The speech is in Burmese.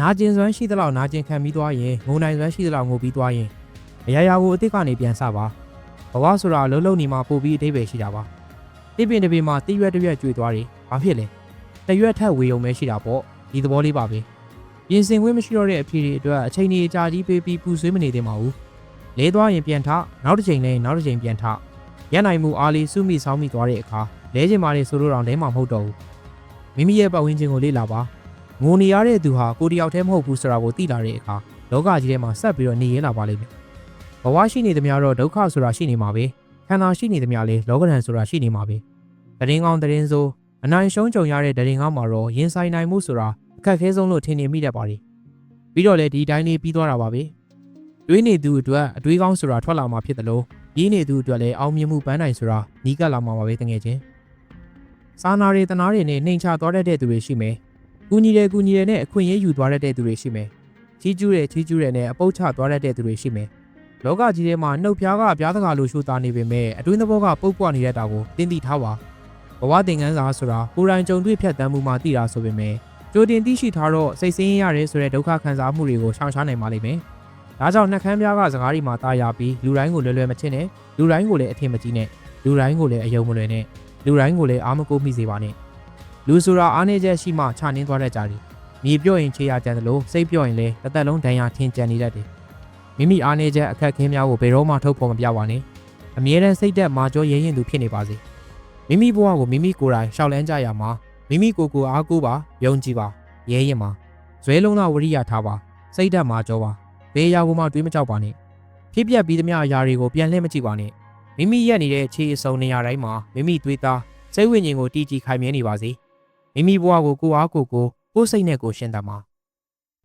နာကျင်စွမ်းရှိသလောက်နာကျင်ခံပြီးသွားရင်ငုံနိုင်စွမ်းရှိသလောက်ငိုပြီးသွားရင်အရာရာကိုအစ်စ်ကနေပြန်စပါဘဝဆိုတာလုံးလုံးနေမှာပို့ပြီးအတိပ္ပယ်ရှိတာပါတိပင်တစ်ပင်မှာတိရွက်တစ်ရွက်ကျွေသွားတယ်ဘာဖြစ်လဲတရွက်ထက်ဝေုံပဲရှိတာပေါ့ဒီသဘောလေးပါပဲပြင်ဆင်ခွင့်မရှိတော့တဲ့အဖြေတွေအတွက်အချိန်ကြီးအကြာကြီးပေးပြီးပူဆွေးမနေသင့်ပါဘူးလဲသွားရင်ပြန်ထနောက်တစ်ချိန်လဲနောက်တစ်ချိန်ပြန်ထရက်နိုင်မှုအားလေးစုမိဆောင်းမိသွားတဲ့အခါလဲချင်ပါလေဆိုလို့တော့လဲမှာမဟုတ်တော့ဘူးမိမိရဲ့ပတ်ဝန်းကျင်ကိုလေ့လာပါ ငိုနေရတဲ့သူဟာကိုတယောက်တည်းမဟုတ်ဘူးဆိုတာကိုသိလာတဲ့အခါလောကကြီးထဲမှာဆက်ပြီးတော့နေရလာပါလိမ့်မယ်။ဘဝရှိနေသမျှတော့ဒုက္ခဆိုတာရှိနေမှာပဲ။ခန္ဓာရှိနေသမျှလေလောကဓာတ်ဆိုတာရှိနေမှာပဲ။တရင်ကောင်းတရင်ဆိုအနိုင်ရှုံးကြုံရတဲ့တရင်ကောင်းမှာတော့ရင်ဆိုင်နိုင်မှုဆိုတာအခက်အခဲဆုံးလို့ထင်နေမိတတ်ပါလေ။ပြီးတော့လေဒီတိုင်းလေးပြီးသွားတာပါပဲ။တွေးနေသူအတွက်အတွေးကောင်းဆိုတာထွက်လာမှာဖြစ်တယ်လို့ရင်းနေသူအတွက်လည်းအောင်မြင်မှုပန်းနိုင်ဆိုတာနီးကပ်လာမှာပါပဲတကယ်ချင်း။စာနာတွေတနာတွေနဲ့နှိမ်ချသွားတတ်တဲ့သူတွေရှိမယ်။ ကူညီတယ်ကူညီတယ်နဲ့အခွင့်အရေးယူသွားတတ်တဲ့သူတွေရှိမယ်။ချီးကျူးတယ်ချီးကျူးတယ်နဲ့အပုတ်ချသွားတတ်တဲ့သူတွေရှိမယ်။လောကကြီးထဲမှာနှုတ်ဖျားကပြားတကာလိုရှိုးသားနေပေမဲ့အတွင်းသဘောကပုတ်ပွားနေတဲ့တာကိုတင်းသိထားပါ။ဘဝသင်ခန်းစာဆိုတာကိုယ်တိုင်ကြုံတွေ့ဖြတ်တန်းမှုမှသိတာဆိုပေမဲ့ကြိုတင်သိရှိထားတော့စိတ်ဆင်းရဲရတယ်ဆိုတဲ့ဒုက္ခခံစားမှုတွေကိုရှောင်ရှားနိုင်ပါလိမ့်မယ်။ဒါကြောင့်နှက်ခမ်းပြားကစကားဒီမှာတာယာပြီးလူတိုင်းကိုလွယ်လွယ်မချင်းနဲ့လူတိုင်းကိုလည်းအထင်မကြီးနဲ့လူတိုင်းကိုလည်းအယုံမလွယ်နဲ့လူတိုင်းကိုလည်းအာမကိုမိစေပါနဲ့။ လူဆိုတာအားနေချက်ရှိမှခြာနှင်းသွားတတ်ကြတယ်။မြေပြော့ရင်ခြေရကြတယ်လို့စိတ်ပြော့ရင်လည်းတစ်သက်လုံးဒဏ်ရာထင်ကြံနေတတ်တယ်မိမိအားနေချက်အခက်အခဲများကိုဘယ်တော့မှထုတ်ဖော်မပြပါနဲ့အမြဲတမ်းစိတ်သက်မာကြောရဲရင်သူဖြစ်နေပါစေမိမိဘဝကိုမိမိကိုယ်တိုင်ရှောက်လန်းကြရမှာမိမိကိုယ်ကိုအားကိုးပါယုံကြည်ပါရဲရင်ပါဇွဲလုံးသားဝရိယထားပါစိတ်သက်မာကြောပါဘယ်အရာကိုမှတွေးမကြောက်ပါနဲ့ဖြစ်ပျက်ပြီးသမျှအရာတွေကိုပြန်လှည့်မကြည့်ပါနဲ့မိမိရက်နေတဲ့ခြေအစုံနေရာတိုင်းမှာမိမိတွေးသားစိတ်ဝိညာဉ်ကိုတည်ကြည်ခိုင်မြဲနေပါစေ မိမိဘဝကိုကိုယ်အားကိုယ်ကိုကိုယ်စိတ်နဲ့ကိုယ်ရှင်းတတ်မှာ